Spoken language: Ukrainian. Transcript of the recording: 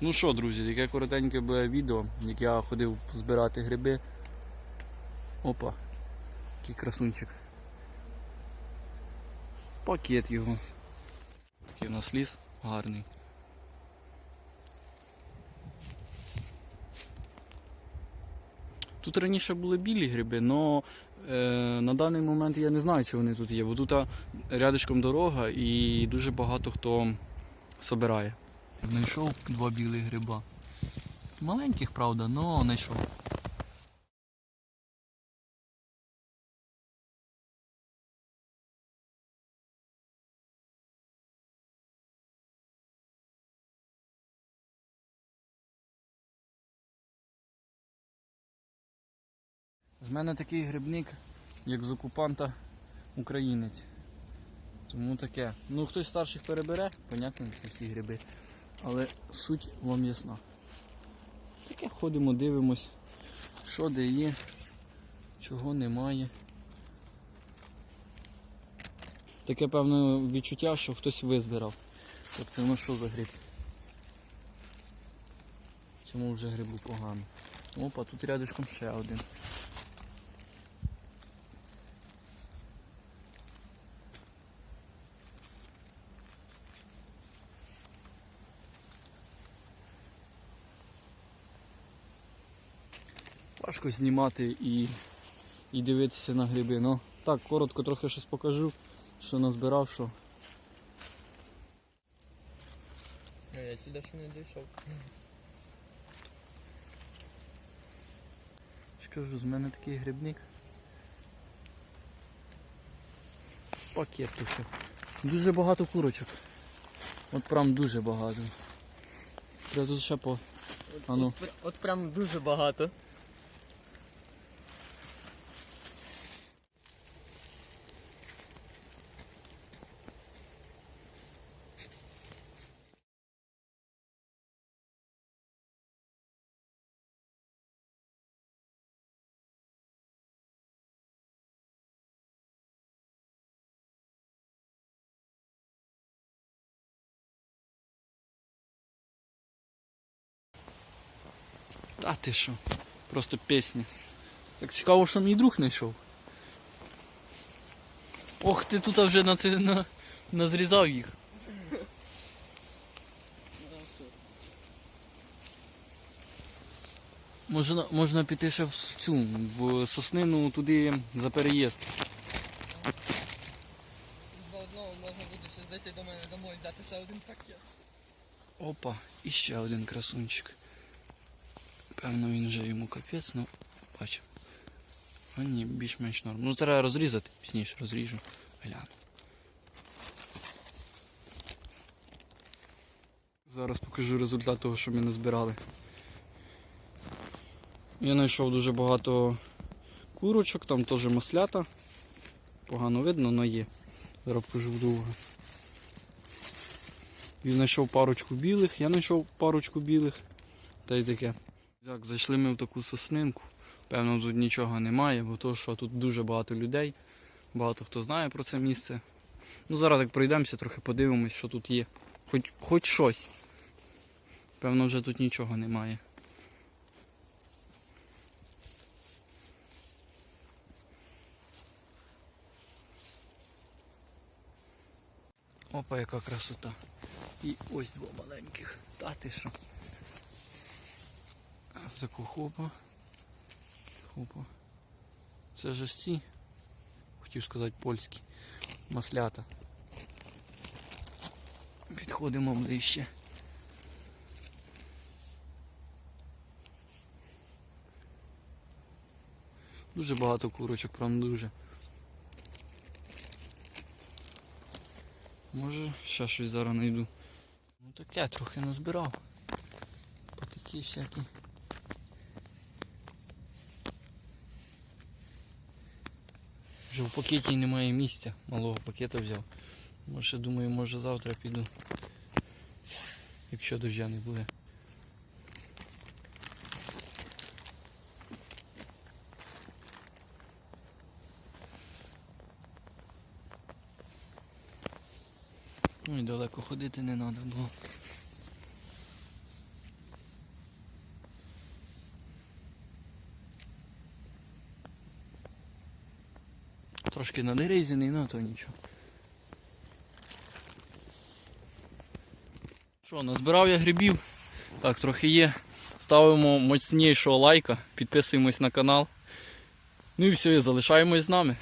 Ну що, друзі, таке коротеньке буде відео, як я ходив збирати гриби. Опа, який красунчик. Пакет його. Такий у нас ліс гарний. Тут раніше були білі гриби, але е, на даний момент я не знаю, чи вони тут є, бо тут а, рядишком дорога і дуже багато хто собирає. Знайшов два білих гриба. Маленьких, правда, але знайшов. З мене такий грибник, як з окупанта українець. Тому таке. Ну хтось старших перебере, понятно, це всі гриби. Але суть вам ясна. Таке ходимо, дивимось, що де є, чого немає. Таке певне відчуття, що хтось визбирав. Так це ну що за гриб? Цьому вже грибу погано. Опа, тут рядышком ще один. Важко знімати і, і дивитися на гриби. Ну, так, коротко трохи щось покажу, що назбирав, що. А я сюди ще не дійшов. Кажу, з мене такий грибник. Пакет тут. все. Дуже багато курочок. От прям дуже багато. Треба тут ще по. А ну. От, от прям дуже багато. Та ти що? Просто пісня. Так цікаво, що мій друг знайшов. Ох, ти тут вже на це на, назрізав їх. Можна, можна піти ще в цю, в соснину туди за переїзд. Заодно можна буде ще зайти до мене домой і взяти ще один пакет. Опа, і ще один красунчик. Певно він вже йому капець, ну бачу. А ні, більш-менш норм. Ну треба розрізати, пізніше розріжу. Гляну. Зараз покажу результат того, що ми назбирали. Я знайшов дуже багато курочок, там теж маслята. Погано видно, але є. Зараз покажу вдовго. Він знайшов парочку білих, я знайшов парочку білих. Та й таке. Так, зайшли ми в таку соснинку. Певно, тут нічого немає, бо то, що тут дуже багато людей. Багато хто знає про це місце. Ну зараз так пройдемося, трохи подивимось, що тут є. Хоч, хоч щось. Певно, вже тут нічого немає. Опа, яка красота. І ось два маленьких. Та ти що? Таку хопа. Хопа. Це ж ці. Хотів сказати польські. Маслята. Підходимо ближче. Дуже багато курочок, прям дуже. Може ще щось зараз знайду. Ну таке трохи назбирав. По такі всякі. Вже в пакеті немає місця, малого пакета взяв. Може думаю, може завтра піду. Якщо дождя не буде. Ну і далеко ходити не треба було. Трошки надерезаний, ну то нічого. Що, назбирав я грибів. Так, трохи є. Ставимо моцнішого лайка, підписуємось на канал. Ну і все, і залишаємось з нами.